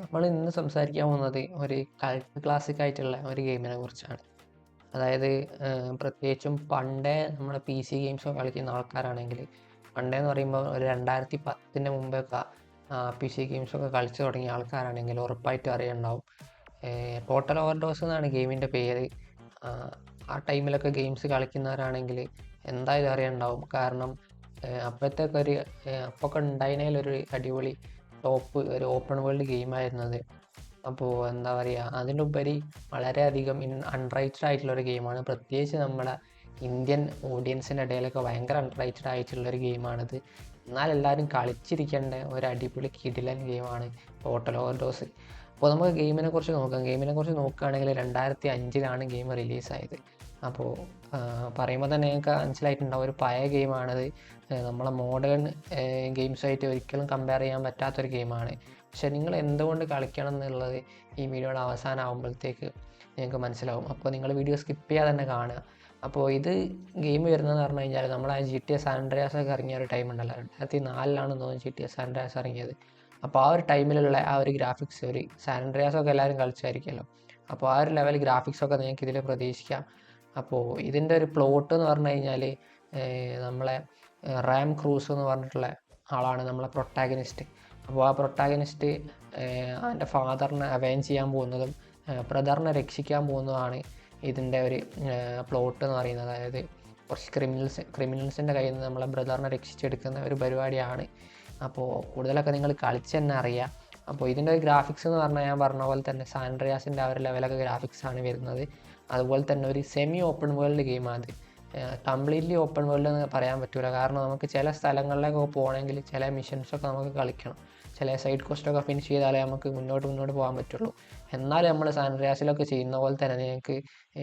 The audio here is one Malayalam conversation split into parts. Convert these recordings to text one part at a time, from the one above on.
നമ്മൾ ഇന്ന് സംസാരിക്കാൻ പോകുന്നത് ഒരു കൾട്ട് ക്ലാസിക് ആയിട്ടുള്ള ഒരു ഗെയിമിനെ കുറിച്ചാണ്. അതായത് പ്രത്യേകിച്ചും പണ്ടേ നമ്മുടെ പി സി ഗെയിംസ് കളിക്കുന്ന ആൾക്കാരാണെങ്കിൽ പണ്ടേ എന്ന് പറയുമ്പോൾ ഒരു രണ്ടായിരത്തി പത്തിന്റെ മുമ്പൊക്കെ പി സി ഗെയിംസൊക്കെ കളിച്ചു തുടങ്ങിയ ആൾക്കാരാണെങ്കിൽ ഉറപ്പായിട്ടും അറിയണ്ടാവും. ടോട്ടൽ ഓവർഡോസ് എന്നാണ് ഗെയിമിന്റെ പേര്. ആ ടൈമിലൊക്കെ ഗെയിംസ് കളിക്കുന്നവരാണെങ്കിൽ എന്തായാലും അറിയണ്ടാവും. കാരണം അപ്പോഴത്തേക്കൊരു അപ്പൊക്കെ ഉണ്ടായതിനൊരു അടിപൊളി ടോപ്പ് ഒരു ഓപ്പൺ വേൾഡ് ഗെയിമായിരുന്നത് അപ്പോൾ എന്താ പറയുക അതിനുപരി വളരെയധികം ഇൻ അൺറൈറ്റഡ് ആയിട്ടുള്ള ഒരു ഗെയിമാണ് പ്രത്യേകിച്ച് നമ്മുടെ ഇന്ത്യൻ ഓഡിയൻസിന്റെ ഇടയിലൊക്കെ ഭയങ്കര അൺറൈറ്റഡ് ആയിട്ടുള്ള ഒരു ഗെയിമാണിത് എന്നാൽ എല്ലാവരും കളിച്ചിരിക്കേണ്ട ഒരു അടിപൊളി കിടിലൻ ഗെയിമാണ് ടോട്ടൽ ഓവർഡോസ് അപ്പോൾ നമുക്ക് ഗെയിമിനെ കുറിച്ച് നോക്കാം. ഗെയിമിനെ കുറിച്ച് നോക്കുകയാണെങ്കിൽ രണ്ടായിരത്തി അഞ്ചിലാണ് ഗെയിം റിലീസായത്. അപ്പോൾ പറയുമ്പോൾ തന്നെ ഞങ്ങൾക്ക് മനസ്സിലായിട്ടുണ്ടാവും. ഒരു പഴയ ഗെയിമാണത്. നമ്മളെ മോഡേൺ ഗെയിംസായിട്ട് ഒരിക്കലും കമ്പയർ ചെയ്യാൻ പറ്റാത്തൊരു ഗെയിമാണ്. പക്ഷെ നിങ്ങൾ എന്തുകൊണ്ട് കളിക്കണം എന്നുള്ളത് ഈ വീഡിയോയുടെ അവസാനം ആകുമ്പോഴത്തേക്ക് നിങ്ങൾക്ക് മനസ്സിലാവും. അപ്പോൾ നിങ്ങൾ വീഡിയോ സ്കിപ്പ് ചെയ്യാതെ തന്നെ കാണുക. അപ്പോൾ ഇത് ഗെയിം വരുന്നതെന്ന് പറഞ്ഞു കഴിഞ്ഞാൽ നമ്മളാ ജി ടി എസ് ആൻഡ്രയാസൊക്കെ ഇറങ്ങിയ ഒരു ടൈം ഉണ്ടല്ലോ. രണ്ടായിരത്തി നാലിലാണ് തോന്നുന്നു ജി ടി എസ് ആൻഡ്രയാസ് ഇറങ്ങിയത്. അപ്പോൾ ആ ഒരു ടൈമിലുള്ള ആ ഒരു ഗ്രാഫിക്സ് ഒരു സാൻഡ്രിയാസ് ഒക്കെ എല്ലാവരും കളിച്ചായിരിക്കുമല്ലോ. അപ്പോൾ ആ ഒരു ലെവൽ ഗ്രാഫിക്സ് ഒക്കെ നിങ്ങൾക്ക് ഇതിൽ പ്രതീക്ഷിക്കാം. അപ്പോൾ ഇതിന്റെ ഒരു പ്ലോട്ട് എന്ന് പറഞ്ഞു കഴിഞ്ഞാൽ നമ്മളെ റാം ക്രൂസ് എന്ന് പറഞ്ഞിട്ടുള്ള ആളാണ് നമ്മളെ പ്രൊട്ടാഗനിസ്റ്റ് അപ്പോൾ ആ പ്രൊട്ടാഗനിസ്റ്റ് അവന്റെ ഫാദറിനെ അവൈൻ ചെയ്യാൻ പോകുന്നതും ബ്രദറിനെ രക്ഷിക്കാൻ പോകുന്നതുമാണ് ഇതിന്റെ ഒരു പ്ലോട്ട് എന്ന് പറയുന്നത്. അതായത് കുറച്ച് ക്രിമിനൽസ് ക്രിമിനൽസിന്റെ കയ്യിൽ നിന്ന് നമ്മളെ ബ്രദറിനെ രക്ഷിച്ചെടുക്കുന്ന ഒരു പരിപാടിയാണ് അപ്പോൾ കൂടുതലൊക്കെ നിങ്ങൾ കളിച്ച് തന്നെ അറിയാം. അപ്പോൾ ഇതിന്റെ ഒരു ഗ്രാഫിക്സ് എന്ന് പറഞ്ഞാൽ ഞാൻ പറഞ്ഞ പോലെ തന്നെ സാൻഡ്രിയാസിന്റെ ആ ഒരു ലെവലൊക്കെ ഗ്രാഫിക്സ് ആണ് വരുന്നത്. അതുപോലെ തന്നെ ഒരു സെമി ഓപ്പൺ വേൾഡ് ഗെയിമാണ് അത്. കംപ്ലീറ്റ്ലി ഓപ്പൺ വേൾഡ് എന്ന് പറയാൻ പറ്റില്ല കാരണം നമുക്ക് ചില സ്ഥലങ്ങളിലൊക്കെ പോകണമെങ്കിൽ ചില മിഷൻസൊക്കെ നമുക്ക് കളിക്കണം. ചില സൈഡ് കോസ്റ്റൊക്കെ ഫിനിഷ് ചെയ്താലേ നമുക്ക് മുന്നോട്ട് മുന്നോട്ട് പോകാൻ പറ്റുള്ളൂ. എന്നാൽ നമ്മൾ സാൻഡ്രിയാസിലൊക്കെ ചെയ്യുന്ന പോലെ തന്നെ നിങ്ങൾക്ക്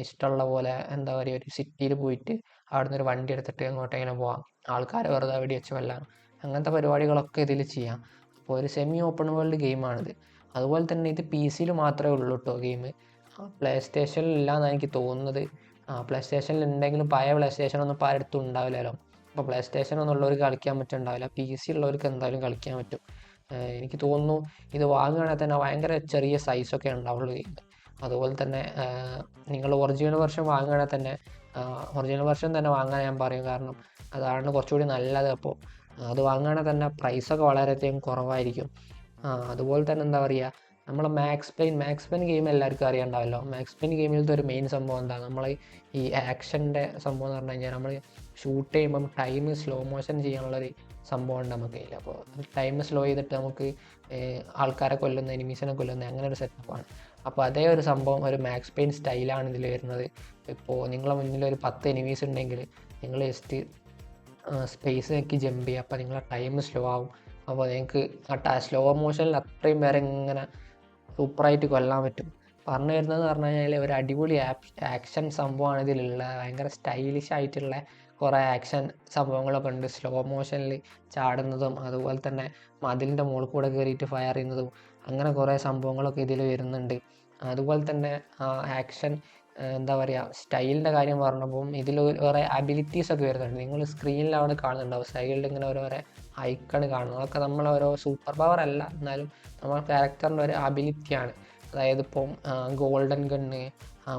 ഇഷ്ടമുള്ള പോലെ എന്താ പറയുക ഒരു സിറ്റിയിൽ പോയിട്ട് അവിടെ നിന്ന് ഒരു വണ്ടി എടുത്തിട്ട് എങ്ങോട്ടെങ്കിലും പോകാം ആൾക്കാർ വെറുതെ വെടി വെച്ച് കൊല്ലാം. അങ്ങനത്തെ പരിപാടികളൊക്കെ ഇതിൽ ചെയ്യാം. അപ്പോൾ ഒരു സെമി ഓപ്പൺ വേൾഡ് ഗെയിമാണിത് അതുപോലെ തന്നെ ഇത് പി സിയിൽ മാത്രമേ ഉള്ളൂ കേട്ടോ ഗെയിം പ്ലേ സ്റ്റേഷനിൽ ഇല്ലാന്നാണ് എനിക്ക് തോന്നുന്നത്. ആ പ്ലേ സ്റ്റേഷനിൽ ഉണ്ടെങ്കിലും പഴയ പ്ലേ സ്റ്റേഷനൊന്നും ഇപ്പോൾ ആരടുത്തും ഉണ്ടാവില്ലല്ലോ. അപ്പോൾ പ്ലേ സ്റ്റേഷൻ ഒന്നും ഉള്ളവർക്ക് കളിക്കാൻ പറ്റുന്നുണ്ടാവില്ല. പി സി ഉള്ളവർക്ക് എന്തായാലും കളിക്കാൻ പറ്റും. എനിക്ക് തോന്നുന്നു ഇത് വാങ്ങുകയാണെങ്കിൽ തന്നെ ഭയങ്കര ചെറിയ സൈസൊക്കെ ഉണ്ടാവുള്ളൂ ഗെയിം അതുപോലെ തന്നെ നിങ്ങൾ ഒറിജിനൽ വെർഷൻ വാങ്ങുകയാണെങ്കിൽ തന്നെ ഒറിജിനൽ വെർഷൻ തന്നെ വാങ്ങാൻ ഞാൻ പറയും. കാരണം അതാണ് കുറച്ചുകൂടി നല്ലത്. അപ്പോൾ അത് വാങ്ങുകയാണെങ്കിൽ തന്നെ പ്രൈസൊക്കെ വളരെയധികം കുറവായിരിക്കും. അതുപോലെ തന്നെ എന്താ പറയുക നമ്മൾ max pain max pain game എല്ലാവർക്കും അറിയാണ്ടാവല്ലോ. മാക്സ് പെയിൻ ഗെയിമിലത്തെ ഒരു മെയിൻ സംഭവം എന്താ? നമ്മൾ ഈ ആക്ഷന്റെ സംഭവം എന്ന് പറഞ്ഞു കഴിഞ്ഞാൽ നമ്മൾ ഷൂട്ട് ചെയ്യുമ്പം ടൈം സ്ലോ മോഷൻ ചെയ്യാനുള്ളൊരു സംഭവം ഉണ്ട് നമുക്ക് കയ്യിൽ അപ്പോൾ ടൈം സ്ലോ ചെയ്തിട്ട് നമുക്ക് ആൾക്കാരെ കൊല്ലുന്ന എനിമീസിനെ കൊല്ലുന്ന അങ്ങനെ ഒരു സെറ്റപ്പാണ് അപ്പോൾ അതേ ഒരു സംഭവം ഒരു മാക്സ് പെയിൻ സ്റ്റൈലാണ് ഇതിൽ വരുന്നത്. ഇപ്പോൾ നിങ്ങളെ മുന്നിൽ ഒരു പത്ത് എനിമീസ് ഉണ്ടെങ്കിൽ നിങ്ങൾ ജസ്റ്റ് സ്പേസ് നോക്കി ജമ്പ് ചെയ്യുക. അപ്പോൾ നിങ്ങളെ ടൈം സ്ലോ ആവും. അപ്പോൾ നിങ്ങൾക്ക് ആ സ്ലോ മോഷനിൽ അത്രയും പേരെ ഇങ്ങനെ സൂപ്പറായിട്ട് കൊല്ലാൻ പറ്റും. പറഞ്ഞു വരുന്നത് പറഞ്ഞു കഴിഞ്ഞാൽ ഒരു അടിപൊളി ആക്ഷൻ സംഭവമാണ് ഇതിലുള്ള. ഭയങ്കര സ്റ്റൈലിഷ് ആയിട്ടുള്ള കുറേ ആക്ഷൻ സംഭവങ്ങളൊക്കെ ഉണ്ട്. സ്ലോ മോഷനിൽ ചാടുന്നതും അതുപോലെ തന്നെ മതിലിന്റെ മുകളിൽ കൂടെ കയറിയിട്ട് ഫയർ ചെയ്യുന്നതും അങ്ങനെ കുറേ സംഭവങ്ങളൊക്കെ ഇതിൽ വരുന്നുണ്ട്. അതുപോലെ തന്നെ ആക്ഷൻ എന്താ പറയുക സ്റ്റൈലിന്റെ കാര്യം പറഞ്ഞപ്പം ഇതിൽ കുറേ അബിലിറ്റീസ് ഒക്കെ വരുന്നുണ്ട്. നിങ്ങൾ സ്ക്രീനിൽ അവിടെ കാണുന്നുണ്ടാവും സൈഡിൽ ഇങ്ങനെ ഓരോരോ ഐക്കൺ കാണുന്നു അതൊക്കെ നമ്മൾ ഓരോ സൂപ്പർ പവർ അല്ല. എന്നാലും നമ്മൾ ക്യാരക്ടറിന്റെ ഒരു അബിലിറ്റിയാണ് അതായത് ഇപ്പം ഗോൾഡൻ ഗണ്ണ്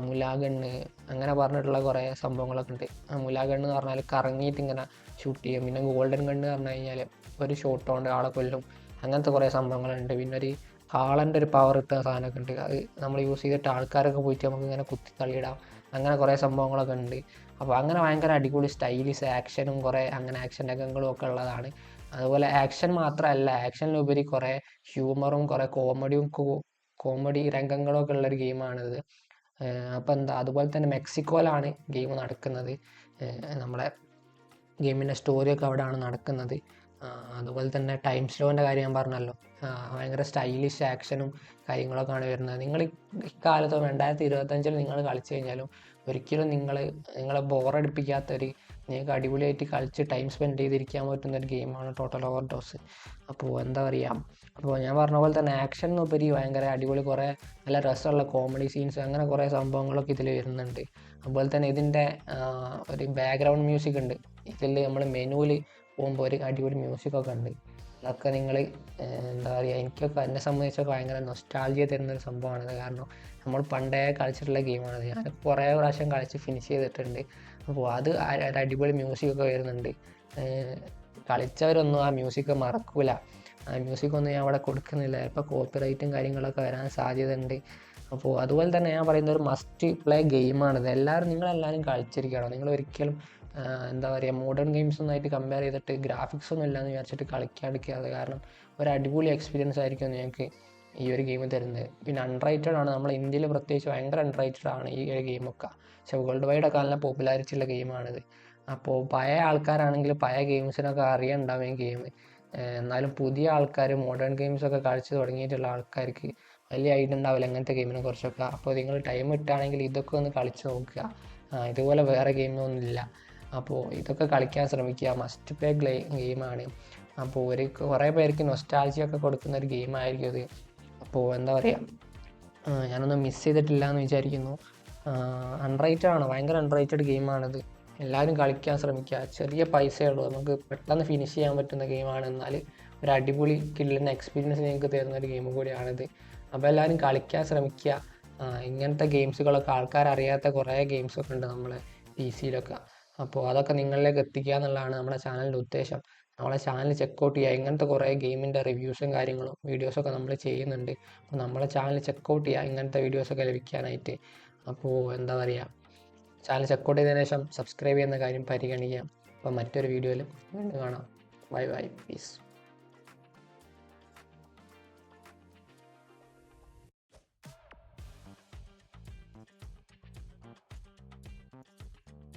മുലാഗണ്ണ് അങ്ങനെ പറഞ്ഞിട്ടുള്ള കുറേ സംഭവങ്ങളൊക്കെ ഉണ്ട്. മുലാഗണ്ണ് എന്ന് പറഞ്ഞാൽ കറങ്ങിയിട്ട് ഇങ്ങനെ ഷൂട്ട് ചെയ്യും. പിന്നെ ഗോൾഡൻ ഗണ്ണ് എന്ന് പറഞ്ഞു കഴിഞ്ഞാൽ ഒരു ഷോട്ട് കൊണ്ട് ആളെ കൊല്ലും. അങ്ങനത്തെ കുറേ സംഭവങ്ങളുണ്ട്. പിന്നെ ഒരു കാളന്റെ ഒരു പവർ ഇട്ട സാധനമൊക്കെ ഉണ്ട്. അത് നമ്മൾ യൂസ് ചെയ്തിട്ട് ആൾക്കാരൊക്കെ പോയിട്ട് നമുക്ക് ഇങ്ങനെ കുത്തി തള്ളിയിടാം. അങ്ങനെ കുറേ സംഭവങ്ങളൊക്കെ ഉണ്ട്. അപ്പോൾ അങ്ങനെ ഭയങ്കര അടിപൊളി സ്റ്റൈലിഷ് ആക്ഷനും കുറേ അങ്ങനെ ആക്ഷൻ രംഗങ്ങളും ഒക്കെ ഉള്ളതാണ്. അതുപോലെ ആക്ഷൻ മാത്രമല്ല ആക്ഷനിലുപരി കുറേ ഹ്യൂമറും കുറേ കോമഡിയും കോമഡി രംഗങ്ങളും ഒക്കെ ഉള്ളൊരു ഗെയിമാണിത് അപ്പോൾ എന്താ അതുപോലെ തന്നെ മെക്സിക്കോയിലാണ് ഗെയിം നടക്കുന്നത്. നമ്മുടെ ഗെയിമിന്റെ സ്റ്റോറിയൊക്കെ അവിടെയാണ് നടക്കുന്നത്. അതുപോലെ തന്നെ ടൈം സ്ലോന്റെ കാര്യം ഞാൻ പറഞ്ഞല്ലോ. ഭയങ്കര സ്റ്റൈലിഷ് ആക്ഷനും കാര്യങ്ങളൊക്കെയാണ് വരുന്നത്. നിങ്ങൾ ഇക്കാലത്ത് രണ്ടായിരത്തി ഇരുപത്തഞ്ചിൽ നിങ്ങൾ കളിച്ചു കഴിഞ്ഞാലും ഒരിക്കലും നിങ്ങൾ നിങ്ങളെ ബോറടിപ്പിക്കാത്തൊരു നിങ്ങൾക്ക് അടിപൊളിയായിട്ട് കളിച്ച് ടൈം സ്പെൻഡ് ചെയ്തിരിക്കാൻ പറ്റുന്ന ഒരു ഗെയിമാണ് ടോട്ടൽ ഓവർ ഡോസ് അപ്പോൾ എന്താ പറയുക അപ്പോൾ ഞാൻ പറഞ്ഞ പോലെ തന്നെ ആക്ഷൻ ഉപരി ഭയങ്കര അടിപൊളി കുറേ നല്ല രസമുള്ള കോമഡി സീൻസ് അങ്ങനെ കുറേ സംഭവങ്ങളൊക്കെ ഇതിൽ വരുന്നുണ്ട്. അതുപോലെ തന്നെ ഇതിന്റെ ഒരു ബാക്ക്ഗ്രൗണ്ട് മ്യൂസിക് ഉണ്ട്. ഇതിൽ നമ്മൾ മെനുവിൽ പോകുമ്പോൾ ഒരു അടിപൊളി മ്യൂസിക്കൊക്കെ ഉണ്ട് അതൊക്കെ നിങ്ങൾ എന്താ പറയുക എനിക്കൊക്കെ എന്നെ സംബന്ധിച്ചൊക്കെ ഭയങ്കര നൊസ്റ്റാൾജിയ തരുന്നൊരു സംഭവമാണിത്. കാരണം നമ്മൾ പണ്ടേ കളിച്ചിട്ടുള്ള ഗെയിമാണിത് ഞാൻ കുറേ പ്രാവശ്യം കളിച്ച് ഫിനിഷ് ചെയ്തിട്ടുണ്ട്. അപ്പോൾ അത് ഒരു അടിപൊളി മ്യൂസിക്കൊക്കെ വരുന്നുണ്ട്. കളിച്ചവരൊന്നും ആ മ്യൂസിക് മറക്കൂല. ആ മ്യൂസിക് ഒന്നും ഞാൻ അവിടെ കൊടുക്കുന്നില്ല. ഇപ്പോൾ കോപ്പിറൈറ്റും കാര്യങ്ങളൊക്കെ വരാൻ സാധ്യതയുണ്ട്. അപ്പോൾ അതുപോലെ തന്നെ ഞാൻ പറയുന്ന ഒരു മസ്റ്റ് പ്ലേ ഗെയിമാണിത് എല്ലാവരും നിങ്ങളെല്ലാവരും കളിച്ചിരിക്കണം നിങ്ങൾ ഒരിക്കലും എന്താ പറയുക മോഡേൺ ഗെയിംസ് ഒന്നായിട്ട് കമ്പയർ ചെയ്തിട്ട് ഗ്രാഫിക്സ് ഒന്നും ഇല്ലാന്ന് വിചാരിച്ചിട്ട് കളിക്കാണ്ടിരിക്കാതെ കാരണം ഒരു അടിപൊളി എക്സ്പീരിയൻസ് ആയിരിക്കും ഞങ്ങൾക്ക് ഈ ഒരു ഗെയിം തരുന്നത്. പിന്നെ അൺറൈറ്റഡ് ആണ്. നമ്മൾ ഇന്ത്യയിൽ പ്രത്യേകിച്ച് ഭയങ്കര അൺറൈറ്റഡ് ആണ് ഈ ഒരു ഗെയിമൊക്കെ പക്ഷെ വേൾഡ് വൈഡ് ഒക്കെ നല്ല പോപ്പുലാരിറ്റി ഉള്ള ഗെയിമാണിത് അപ്പോൾ പഴയ ആൾക്കാരാണെങ്കിൽ പഴയ ഗെയിംസിനൊക്കെ അറിയണ്ടാവും ഈ ഗെയിം എന്നാലും പുതിയ ആൾക്കാർ മോഡേൺ ഗെയിംസ് ഒക്കെ കളിച്ച് തുടങ്ങിയിട്ടുള്ള ആൾക്കാർക്ക് വലിയ ഐഡിയ ഉണ്ടാവില്ല അങ്ങനത്തെ ഗെയിമിനെ കുറിച്ചൊക്കെ. അപ്പോൾ നിങ്ങൾ ടൈം കിട്ടുകയാണെങ്കിൽ ഇതൊക്കെ ഒന്ന് കളിച്ച് നോക്കുക. ഇതുപോലെ വേറെ ഗെയിമൊന്നും ഇല്ല. അപ്പോൾ ഇതൊക്കെ കളിക്കാൻ ശ്രമിക്കുക. മസ്റ്റ് പ്ലേ ഗ്ലേ ഗെയിമാണ്. അപ്പോൾ ഒരു കുറേ പേർക്ക് നൊസ്റ്റാൾജിയൊക്കെ കൊടുക്കുന്ന ഒരു ഗെയിമായിരിക്കും ഇത്. അപ്പോൾ എന്താ പറയുക ഞാനൊന്നും മിസ് ചെയ്തിട്ടില്ല എന്ന് വിചാരിക്കുന്നു അൺറൈറ്റഡ് ആണ്? ഭയങ്കര അൺറൈറ്റഡ് ഗെയിമാണിത് എല്ലാവരും കളിക്കാൻ ശ്രമിക്കുക. ചെറിയ പൈസയേ ഉള്ളൂ. നമുക്ക് പെട്ടെന്ന് ഫിനിഷ് ചെയ്യാൻ പറ്റുന്ന ഗെയിമാണ് എന്നാൽ ഒരു അടിപൊളി കില്ലിന്റെ എക്സ്പീരിയൻസ് നിങ്ങൾക്ക് തരുന്ന ഒരു ഗെയിം കൂടിയാണിത്. അപ്പോൾ എല്ലാവരും കളിക്കാൻ ശ്രമിക്കുക. ഇങ്ങനത്തെ ഗെയിംസുകളൊക്കെ ആൾക്കാർ അറിയാത്ത കുറേ ഗെയിംസൊക്കെ ഉണ്ട് നമ്മൾ പി സിയിലൊക്കെ അപ്പോൾ അതൊക്കെ നിങ്ങളിലേക്ക് എത്തിക്കുക എന്നുള്ളതാണ് നമ്മുടെ ചാനലിന്റെ ഉദ്ദേശം. നമ്മളെ ചാനൽ ചെക്കൗട്ട് ചെയ്യുക. ഇങ്ങനത്തെ കുറേ ഗെയിമിന്റെ റിവ്യൂസും കാര്യങ്ങളും വീഡിയോസൊക്കെ നമ്മൾ ചെയ്യുന്നുണ്ട്. അപ്പോൾ നമ്മളെ ചാനൽ ചെക്കൗട്ട് ചെയ്യുക. ഇങ്ങനത്തെ വീഡിയോസൊക്കെ ലഭിക്കാനായിട്ട്. അപ്പോൾ എന്താ പറയുക ചാനൽ ചെക്കൗട്ട് ചെയ്തതിനു ശേഷം സബ്സ്ക്രൈബ് ചെയ്യുന്ന കാര്യം പരിഗണിക്കാം അപ്പോൾ മറ്റൊരു വീഡിയോയിൽ വീണ്ടും കാണാം. Bye bye piece